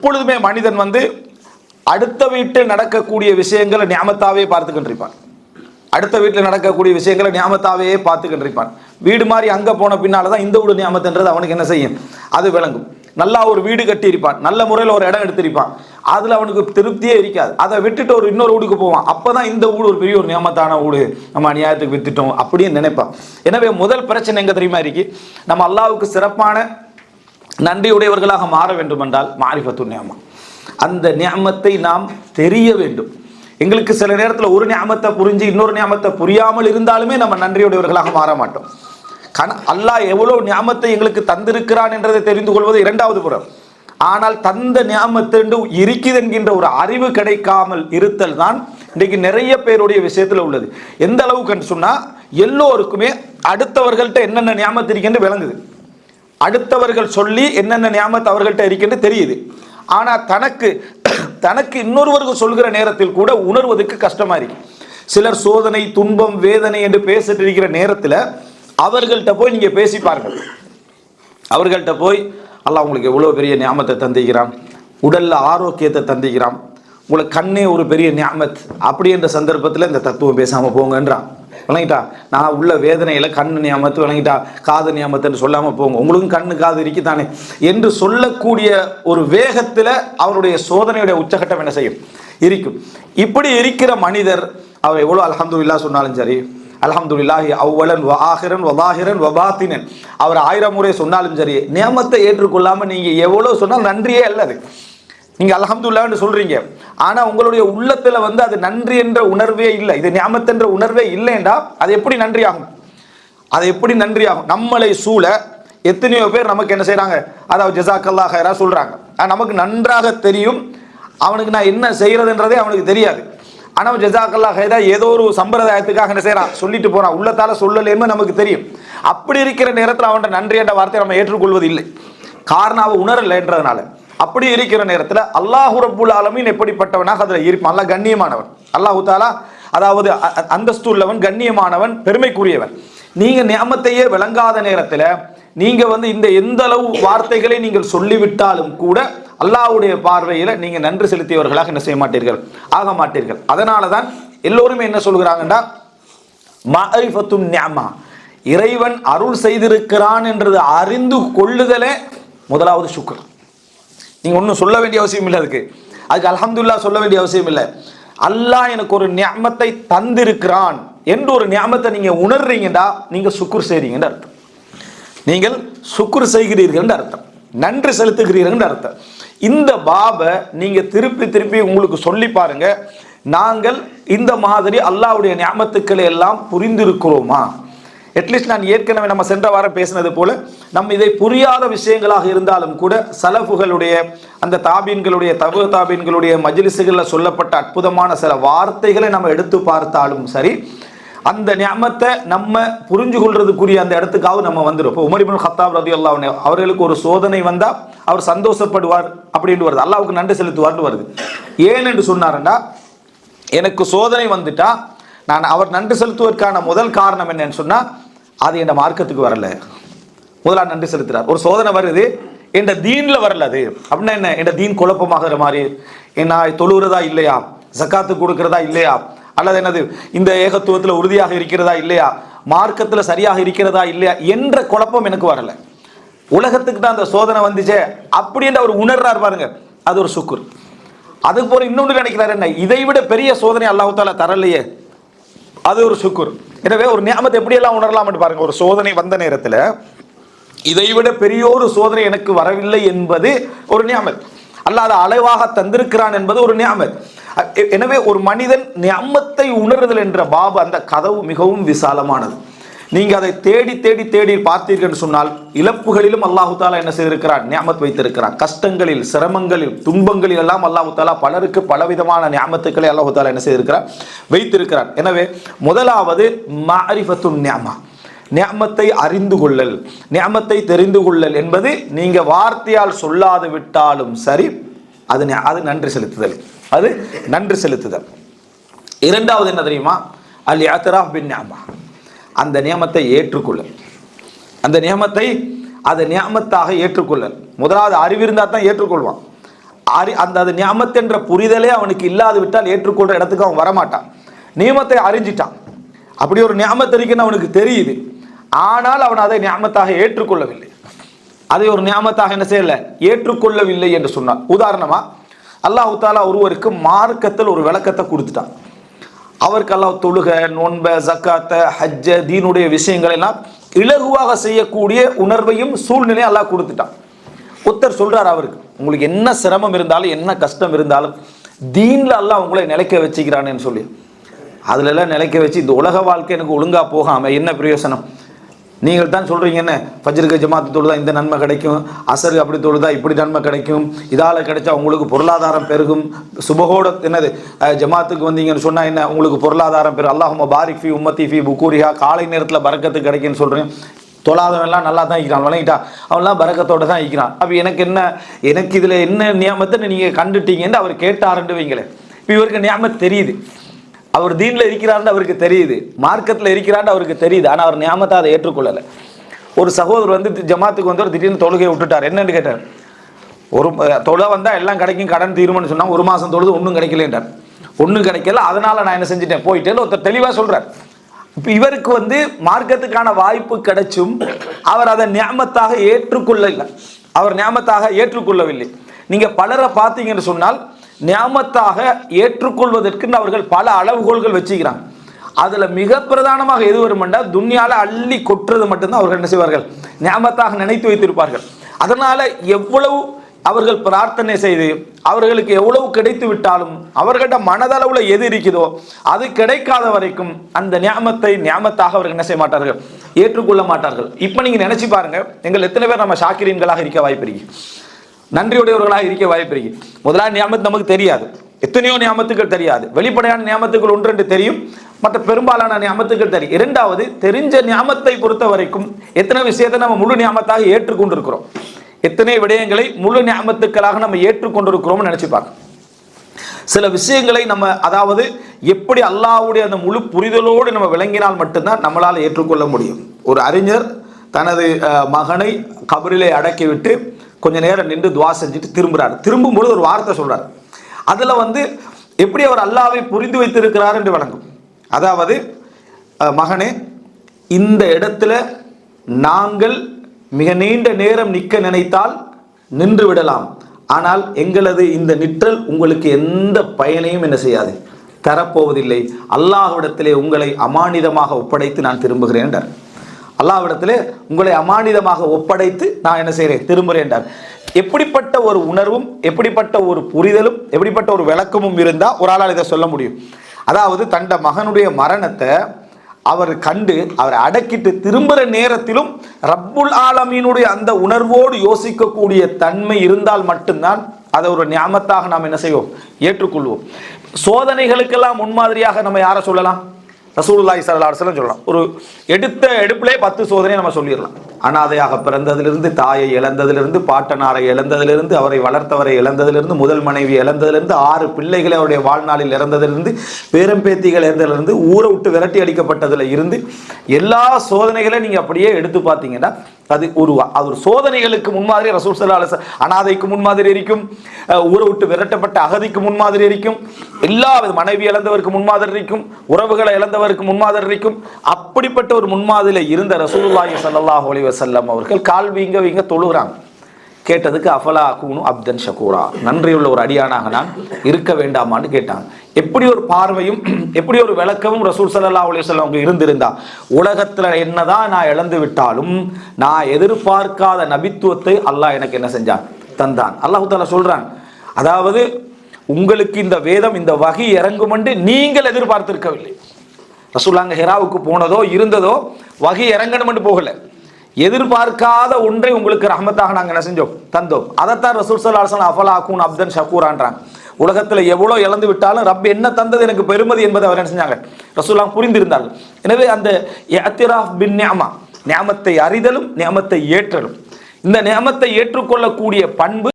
எப்பொழுதுமே மனிதன் வந்து அடுத்த வீட்டில் நடக்கக்கூடிய விஷயங்களை ஞாபகத்தாவே பார்த்துக்கின்றிருப்பான் அடுத்த வீட்டில் நடக்கக்கூடிய விஷயங்களை ஞாபகத்தாவே பார்த்துக்கின்றிருப்பான் வீடு மாதிரி அங்கே போன பின்னால் தான் இந்த வீடு ஞாபகத்துன்றது அவனுக்கு என்ன செய்யும்? அது விளங்கும். நல்லா ஒரு வீடு கட்டியிருப்பான் நல்ல முறையில் ஒரு இடம் எடுத்திருப்பான் அதில் அவனுக்கு திருப்தியே இருக்காது. அதை விட்டுட்டு ஒரு இன்னொரு வீடுக்கு போவான். அப்போ தான் இந்த வீடு ஒரு பெரிய ஒரு நியமத்தான வீடு. நம்ம அநியாயத்துக்கு வித்துட்டோம் அப்படின்னு நினைப்பான். எனவே முதல் பிரச்சனை எங்கே தெரியுமா இருக்கு? நம்ம அல்லாவுக்கு சிறப்பான நன்றியுடையவர்களாக மாற வேண்டும் என்றால் மாரிஃபத்து நியமா அந்த நியமத்தை நாம் தெரிய வேண்டும். எங்களுக்கு சில நேரத்தில் ஒரு நியமத்தை புரிஞ்சு இன்னொரு நியமத்தை புரியாமல் இருந்தாலுமே நம்ம நன்றியுடையவர்களாக மாற மாட்டோம். கண அல்லாஹ் எவ்வளோ ஞாபத்தை எங்களுக்கு தந்திருக்கிறான் என்றதை தெரிந்து கொள்வது இரண்டாவது புறம். ஆனால் தந்த நியமத்தென்று இருக்குது என்கின்ற ஒரு அறிவு கிடைக்காமல் இருத்தல் தான் இன்றைக்கு நிறைய பேருடைய விஷயத்தில் உள்ளது. எந்த அளவுக்கு சொன்னால் எல்லோருக்குமே அடுத்தவர்கள்ட்ட என்னென்ன நியமத்து விளங்குது. அடுத்தவர்கள் சொல்லி என்னென்ன நியாமத்து அவர்கள்ட்ட இருக்கின்ற தெரியுது. ஆனால் தனக்கு தனக்கு இன்னொருவருக்கு சொல்கிற நேரத்தில் கூட உணர்வதற்கு கஷ்டமாக இருக்கு. சிலர் சோதனை துன்பம் வேதனை என்று பேசிட்டு இருக்கிற நேரத்தில் அவர்கள்ட்ட போய் நீங்கள் பேசி பாருங்கள். அவர்கள்ட்ட போய் அல்லாஹ் உங்களுக்கு எவ்வளோ பெரிய ஞாபகத்தை தந்திக்கிறான் உடலில் ஆரோக்கியத்தை தந்திக்கிறான் உங்களை கண்ணே ஒரு பெரிய ஞாபத் அப்படி என்ற சந்தர்ப்பத்தில் இந்த தத்துவம் பேசாமல் போங்கன்றான். விளங்கிட்டா? நான் உள்ள வேதனையில் கண்ணு நியமத்து விளங்கிட்டா? காது நியமத்துன்னு சொல்லாமல் போங்க. உங்களுக்கும் கண்ணு காது இருக்குதானே? என்று சொல்லக்கூடிய ஒரு வேகத்தில் அவருடைய சோதனையுடைய உச்சகட்டம் என்ன செய்யும்? இருக்கும். இப்படி இருக்கிற மனிதர் அவர் எவ்வளோ அல்ஹம்துலில்லா சொன்னாலும் சரி அல்ஹம்துலில்லாஹி அவ்வளன் வ ஆஹிரன் வபாஹிரன் வபாத்தினன் அவர் ஆயிரம் முறை சொன்னாலும் சரி நியமத்தை ஏற்றுக்கொள்ளாம நீங்க எவ்வளவு சொன்னால் நன்றியே அல்லது. நீங்க அல்ஹம்துலில்லாஹ்னு சொல்றீங்க. ஆனா உங்களுடைய உள்ளத்துல வந்து அது நன்றி என்ற உணர்வே இல்லை. இது நியமத் உணர்வே இல்லைண்டா அது எப்படி நன்றி ஆகும் அது எப்படி நன்றி ஆகும் நம்மளை சூழ எத்தனையோ பேர் நமக்கு என்ன செய்கிறாங்க அதாவது ஜசாக்கல்லா ஹைரா சொல்றாங்க. நமக்கு நன்றாக தெரியும் அவனுக்கு நான் என்ன செய்யறதுன்றதே அவனுக்கு தெரியாது. ஆனால் ஜசாக்கல்லா ஹைரா ஏதோ ஒரு சம்பிரதாயத்துக்காக என்ன செய்யறான் சொல்லிட்டு போறான். உள்ளத்தால சொல்லலேன்னு நமக்கு தெரியும். அப்படி இருக்கிற நேரத்தில் அவன்கிட்ட நன்றி என்ற வார்த்தையை நம்ம ஏற்றுக்கொள்வது இல்லை காரணம் அவன் உணரலைன்றதுனால. அப்படி இருக்கிற நேரத்தில் அல்லாஹு ரபுல் ஆலமீன் எப்படிப்பட்டவனாக அதில் இருப்பான் அல்லாஹ் கண்ணியமானவன். அல்லாஹு தாலா அதாவது அ- அந்தஸ்து உள்ளவன் கண்ணியமானவன் பெருமைக்குரியவன். நீங்கள் நியமத்தையே விளங்காத நேரத்தில் நீங்கள் வந்து இந்த எந்த அளவு வார்த்தைகளை நீங்கள் சொல்லிவிட்டாலும் கூட அல்லாஹ்வுடைய பார்வையில் நீங்கள் நன்றி செலுத்தியவர்களாக என்ன செய்ய மாட்டீர்கள்? ஆக மாட்டீர்கள். அதனால தான் எல்லோருமே என்ன சொல்கிறாங்கன்னா மஅரிஃபத்துன் நிஅமா. இறைவன் அருள் செய்திருக்கிறான் என்றது அறிந்து கொள்ளுதலே முதலாவது சுக்ர். நீங்க ஒன்றும் சொல்ல வேண்டிய அவசியம் இல்லை அதுக்கு. அதுக்கு அலமதுல்லா சொல்ல வேண்டிய அவசியம் இல்லை. அல்லாஹ் எனக்கு ஒரு ஞாபத்தை தந்திருக்கிறான் என்று ஒரு ஞாபத்தை நீங்க உணர்றீங்கடா நீங்க சுக்குர் செய்கிறீங்கன்னு அர்த்தம். நீங்கள் சுக்குர் செய்கிறீர்கள் அர்த்தம். நன்றி செலுத்துகிறீர்கள் அர்த்தம். இந்த பாபை நீங்க திருப்பி திருப்பி உங்களுக்கு சொல்லி பாருங்க. நாங்கள் இந்த மாதிரி அல்லாஹ்வுடைய ஞாபத்துக்களை எல்லாம் புரிந்திருக்கிறோமா? அட்லீஸ்ட் நான் ஏற்கனவே நம்ம சென்ற வாரம் பேசினது போல நம்ம இதை புரியாத விஷயங்களாக இருந்தாலும் கூட சலஃபுகளுடைய அந்த தாபீன்களுடைய தபு தாபீன்களுடைய மஜிலிசுகளில் சொல்லப்பட்ட அற்புதமான சில வார்த்தைகளை நம்ம எடுத்து பார்த்தாலும் சரி அந்த ஞாபகத்தை நம்ம புரிஞ்சு கொள்றதுக்குரிய அந்த இடத்துக்காக நம்ம வந்துடும் இப்போ உமர் ஹத்தாப் ரதி அவர்களுக்கு ஒரு சோதனை வந்தா அவர் சந்தோஷப்படுவார் அப்படின்னு வருது. அல்லாவுக்கு நன்றி செலுத்துவார்னு வருது. ஏன் என்று சொன்னாருண்டா எனக்கு சோதனை வந்துட்டா நான் அவர் நன்றி செலுத்துவதற்கான முதல் காரணம் என்னன்னு சொன்னா அது என் மார்க்கத்துக்கு வரல. முதலா நன்றி செலுத்துறார். ஒரு சோதனை வருது என் தீன்ல வரல அது. அப்படின்னா என்ன? என் தீன் குழப்பமாகிற மாதிரி. என்ன தொழுகிறதா இல்லையா? ஜக்காத்து கொடுக்கிறதா இல்லையா? அல்லது என்னது இந்த ஏகத்துவத்தில் உறுதியாக இருக்கிறதா இல்லையா? மார்க்கத்தில் சரியாக இருக்கிறதா இல்லையா? என்ற குழப்பம் எனக்கு வரல. உலகத்துக்கு தான் அந்த சோதனை வந்துச்சே. அப்படின்ற அவர் உணர்றார் பாருங்க. அது ஒரு சுக்குர். அது போல இன்னொன்று நினைக்கிறார் என்ன? இதை விட பெரிய சோதனை அல்லாஹால தரலையே. அது ஒரு சுக்குர். எனவே ஒரு நியமத்தை எப்படியெல்லாம் உணரலாம்னு பாருங்க. ஒரு சோதனை வந்த நேரத்தில் இதை விட பெரிய ஒரு சோதனை எனக்கு வரவில்லை என்பது ஒரு நியமத் அல்லாத அளவாக தந்திருக்கிறான் என்பது ஒரு நியமத் எனவே ஒரு மனிதன் நியமத்தை உணருதல் என்ற பாபு அந்த கதவு மிகவும் விசாலமானது. நீங்க அதை தேடி தேடி தேடி பார்த்தீர்கள் சொன்னால் இழப்புகளிலும் அல்லாஹு தாலா என்ன செய்திருக்கிறார்? நியாமத் வைத்திருக்கிறான் கஷ்டங்களில் சிரமங்களில் துன்பங்களில் எல்லாம் அல்லாஹு தாலா பலருக்கு பலவிதமான நியமத்துக்களை அல்லாஹு தாலா என்ன செய்திருக்கிறான் வைத்திருக்கிறார். எனவே முதலாவது மாரிஃபத்து நியாமா. நியமத்தை அறிந்து கொள்ளல். நியமத்தை தெரிந்து கொள்ளல் என்பது நீங்க வார்த்தையால் சொல்லாது விட்டாலும் சரி அது அது நன்றி செலுத்துதல். அது நன்றி செலுத்துதல். இரண்டாவது என்ன தெரியுமா? அல் யாத்திராஃப் பின் நியமா. அந்த நியமத்தை ஏற்றுக்கொள்ளல். அந்த நியமத்தை அதை நியமத்தாக ஏற்றுக்கொள்ளல். முதலாவது அறிவு இருந்தால் தான் ஏற்றுக்கொள்வான். அறி அந்த அது நியமத்தென்ற புரிதலே அவனுக்கு இல்லாது விட்டால் ஏற்றுக்கொள்கிற இடத்துக்கு அவன் வரமாட்டான். நியமத்தை அறிஞ்சிட்டான். அப்படி ஒரு நியமத்தை இருக்குன்னு அவனுக்கு தெரியுது. ஆனால் அவன் அதை நியாமத்தாக ஏற்றுக்கொள்ளவில்லை. அதை ஒரு நியாமத்தாக என்ன செய்யல? ஏற்றுக்கொள்ளவில்லை என்று சொன்னான். உதாரணமாக அல்லாஹ் தாலா ஒருவருக்கு மார்க்கத்தில் ஒரு விளக்கத்தை கொடுத்துட்டான். அவருக்கெல்லாம் தொழுக நோன்ப ஜக்காத்த ஹஜ்ஜ தீனுடைய விஷயங்கள் எல்லாம் இலகுவாக செய்யக்கூடிய உணர்வையும் சூழ்நிலையும் எல்லாம் கொடுத்துட்டான். புத்தர் சொல்றார் அவருக்கு உங்களுக்கு என்ன சிரமம் இருந்தாலும் என்ன கஷ்டம் இருந்தாலும் தீன்ல எல்லாம் உங்களை நிலைக்க வச்சுக்கிறானேன்னு சொல்லி. அதுல எல்லாம் நிலைக்க வச்சு இந்த உலக வாழ்க்கை எனக்கு ஒழுங்கா போகாம என்ன பிரயோசனம்? நீங்கள் தான் சொல்கிறீங்கன்னு என்ன ஃபஜ்ருக்கு ஜமாத்து தொழுதா இந்த நன்மை கிடைக்கும். அசருக்கு அப்படி தொழுதா இப்படி நன்மை கிடைக்கும். இதால் கிடைச்சா உங்களுக்கு பொருளாதாரம் பெருகும். சுபகோட என்னது? ஜமாத்துக்கு வந்தீங்கன்னு சொன்னால் என்ன? உங்களுக்கு பொருளாதாரம் பெரும். அல்லாஹும பாரிக் ஃபி உம்மத்தி ஃபி புக்கூரியா காலை நேரத்தில் பறக்கத்து கிடைக்குன்னு சொல்கிறேன் தொழாதவன்லாம் நல்லா தான் இருக்கிறான் விளங்கிட்டான் அவன்லாம் பறக்கத்தோடு தான் இருக்கிறான் அப்போ எனக்கு என்ன? எனக்கு இதில் என்ன நியமத்தை நீங்கள் கண்டுட்டீங்கன்னு அவர் கேட்டாருன்னு வைங்களேன் இப்போ இவருக்கு நியமம் தெரியுது. அவர் தீனில் இருக்கிறார்னு அவருக்கு தெரியுது. மார்க்கத்தில் இருக்கிறார்னு அவருக்கு தெரியுது. ஆனால் அவர் நியமத்தை அதை ஏற்றுக்கொள்ளலை. ஒரு சகோதரர் வந்து ஜமாத்துக்கு வந்து ஒரு திடீர்னு தொழுகையை விட்டுட்டார். என்னன்னு கேட்டார்? ஒரு அஹ், தொலை வந்தால் எல்லாம் கிடைக்கும் கடன் தீர்மானம் சொன்னால் ஒரு மாதம் தொழுது ஒன்றும் கிடைக்கலன்றார். ஒன்றும் கிடைக்கல. அதனால் நான் என்ன செஞ்சுட்டேன்? போயிட்டேன்னு ஒருத்தர் தெளிவாக சொல்கிறார் இப்போ இவருக்கு வந்து மார்க்கத்துக்கான வாய்ப்பு கிடைச்சும் அவர் அதை நியாமத்தாக ஏற்றுக்கொள்ளவில்லை அவர் நியாமத்தாக ஏற்றுக்கொள்ளவில்லை. நீங்கள் பலரை பார்த்தீங்கன்னு சொன்னால் நியாமத்தாக ஏற்றுக்கொள்வதற்கு அவர்கள் பல அளவுகோல்கள் வச்சுக்கிறாங்க. அதில் மிக பிரதானமாக எது வருமென்றால் துன்யால அள்ளி கொட்டுறது மட்டும்தான் அவர்கள் என்ன செய்வார்கள்? நியாமத்தாக நினைத்து வைத்திருப்பார்கள். அதனால் எவ்வளவு அவர்கள் பிரார்த்தனை செய்து அவர்களுக்கு எவ்வளவு கிடைத்து விட்டாலும் அவர்களிட மனதளவில் எது இருக்குதோ அது கிடைக்காத வரைக்கும் அந்த நியாமத்தை நியாமத்தாக அவர்கள் என்ன செய்ய மாட்டார்கள்? ஏற்றுக்கொள்ள மாட்டார்கள். இப்போ நீங்கள் நினச்சி பாருங்கள் எங்கள் எத்தனை பேர் நம்ம ஷாக்கிரீன்களாக இருக்க வாய்ப்பு இருக்குது நன்றியுடையவர்களாக இருக்க வாய்ப்பு இருக்கு. முதலாவது நமக்கு தெரியாது. எத்தனையோ நியமத்துக்கள் தெரியாது. வெளிப்படையான நியமத்துக்கள் ஒன்று என்று தெரியும். மற்ற பெரும்பாலான நியமத்துக்கள் தெரியும். இரண்டாவது தெரிஞ்ச நியாமத்தை பொறுத்த வரைக்கும் எத்தனை விஷயத்தை நம்ம முழு நியாமத்தாக ஏற்றுக்கொண்டிருக்கிறோம்? எத்தனை விடயங்களை முழு நியாமத்துக்களாக நம்ம ஏற்றுக்கொண்டிருக்கிறோம்னு நினைச்சு பார்க்கணும். சில விஷயங்களை நம்ம அதாவது எப்படி அல்லாவுடைய அந்த முழு புரிதலோடு நம்ம விளங்கினால் மட்டும்தான் நம்மளால் ஏற்றுக்கொள்ள முடியும். ஒரு அறிஞர் தனது மகனை கபரிலே அடக்கிவிட்டு கொஞ்ச நேரம் நின்று துவா செஞ்சுட்டு திரும்புகிறார் திரும்பும்பொழுது ஒரு வார்த்தை சொல்கிறார் அதில் வந்து எப்படி அவர் அல்லாவை புரிந்து வைத்திருக்கிறார் என்று வழங்கும் அதாவது மகனே இந்த இடத்துல நாங்கள் மிக நீண்ட நேரம் நிற்க நினைத்தால் நின்று விடலாம். ஆனால் எங்களது இந்த நிற்றல் உங்களுக்கு எந்த பயனையும் என்ன செய்யாது. தரப்போவதில்லை. அல்லாஹ்விடத்திலே உங்களை அமானிதமாக ஒப்படைத்து நான் திரும்புகிறேன் என்றார். அல்லாஹ்விடத்திலே உங்களை அமானிதமாக ஒப்படைத்து நான் என்ன செய்கிறேன்? திரும்புகிறேன் என்றார். எப்படிப்பட்ட ஒரு உணர்வும் எப்படிப்பட்ட ஒரு புரிதலும் எப்படிப்பட்ட ஒரு விளக்கமும் இருந்தால் ஒரு ஆளால் இதை சொல்ல முடியும். அதாவது தண்ட மகனுடைய மரணத்தை அவர் கண்டு அவரை அடக்கிட்டு திரும்புகிற நேரத்திலும் ரப்புல் ஆலமீனுடைய அந்த உணர்வோடு யோசிக்கக்கூடிய தன்மை இருந்தால் மட்டும்தான் அதை ஒரு ஞாபகத்தாக நாம் என்ன செய்வோம்? ஏற்றுக்கொள்வோம். சோதனைகளுக்கெல்லாம் முன்மாதிரியாக நம்ம யாரை சொல்லலாம்? ரசூலுல்லாஹி ஸல்லல்லாஹு அலைஹி சொல்லலாம். ஒரு எடுத்த எடுப்பிலே பத்து சோதனை நம்ம சொல்லிடலாம். அனாதையாக பிறந்ததிலிருந்து தாயை இழந்ததிலிருந்து பாட்டனாரை இழந்ததிலிருந்து அவரை வளர்த்தவரை இழந்ததிலிருந்து முதல் மனைவி இழந்ததிலிருந்து ஆறு பிள்ளைகளை அவருடைய வாழ்நாளில் இறந்ததிலிருந்து பேரம்பேத்திகள் இறந்ததிலிருந்து ஊரை விட்டு விரட்டி அடிக்கப்பட்டதில் இருந்து எல்லா சோதனைகளையும் நீங்க அப்படியே எடுத்து பார்த்தீங்கன்னா அது ஒரு அது ஒரு சோதனைகளுக்கு முன்மாதிரி ரசூல் ஸல்லல்லாஹு அலைஹி அனாதைக்கு முன்மாதிரி இருக்கும் ஊரை விட்டு விரட்டப்பட்ட அகதிக்கு முன்மாதிரி இருக்கும் எல்லா மனைவி இழந்தவருக்கு முன்மாதிரி இருக்கும் உறவுகளை இழந்தவர் அவருக்கு முன்மாதிரி இருக்கும் அப்படிப்பட்ட ஒரு முன்மாதிரியில் இருந்த ரசூலுல்லாஹி சல்லாஹ் அலைஹி வசல்லம் அவர்கள் கால் வீங்க வீங்க தொழுகிறாங்க. கேட்டதுக்கு அஃபலா கூனு அப்தன் ஷகூரா? நன்றியுள்ள ஒரு அடியானாக நான் இருக்க வேண்டாமான்னு கேட்டாங்க. எப்படி ஒரு பார்வையும் எப்படி ஒரு விளக்கமும் ரசூல் சல்லா அலைஹி வஸல்லம் அவங்க இருந்திருந்தா உலகத்தில் என்னதான் நான் இழந்து விட்டாலும் நான் எதிர்பார்க்காத நபித்துவத்தை அல்லாஹ் எனக்கு என்ன செஞ்சான்? தந்தான். அல்லாஹ் தாலா சொல்றான் அதாவது உங்களுக்கு இந்த வேதம் இந்த வகை இறங்குமென்று நீங்கள் எதிர்பார்த்திருக்கவில்லை. ரசூல்லாங்க ஹெராவுக்கு போனதோ இருந்ததோ வகை இறங்கணும்னு போகல. எதிர்பார்க்காத ஒன்றை உங்களுக்கு ரஹமத்தாக நாங்கள் என்ன செஞ்சோம்? தந்தோம். அதைத்தான் ரசூல் சல்லா அலுவலம் அஃபலா அப்தன் ஷக்கூரான்றாங்க உலகத்தில் எவ்வளோ இழந்து விட்டாலும் ரப் என்ன தந்தது எனக்கு பெருமதி என்பதை அவர் என்ன செஞ்சாங்க? ரசூல்லாம் புரிந்திருந்தார்கள். எனவே அந்த அத்திராஃப் பின் நியாமா நியாமத்தை அறிதலும் நியாமத்தை ஏற்றலும். இந்த நியாமத்தை ஏற்றுக்கொள்ளக்கூடிய பண்பு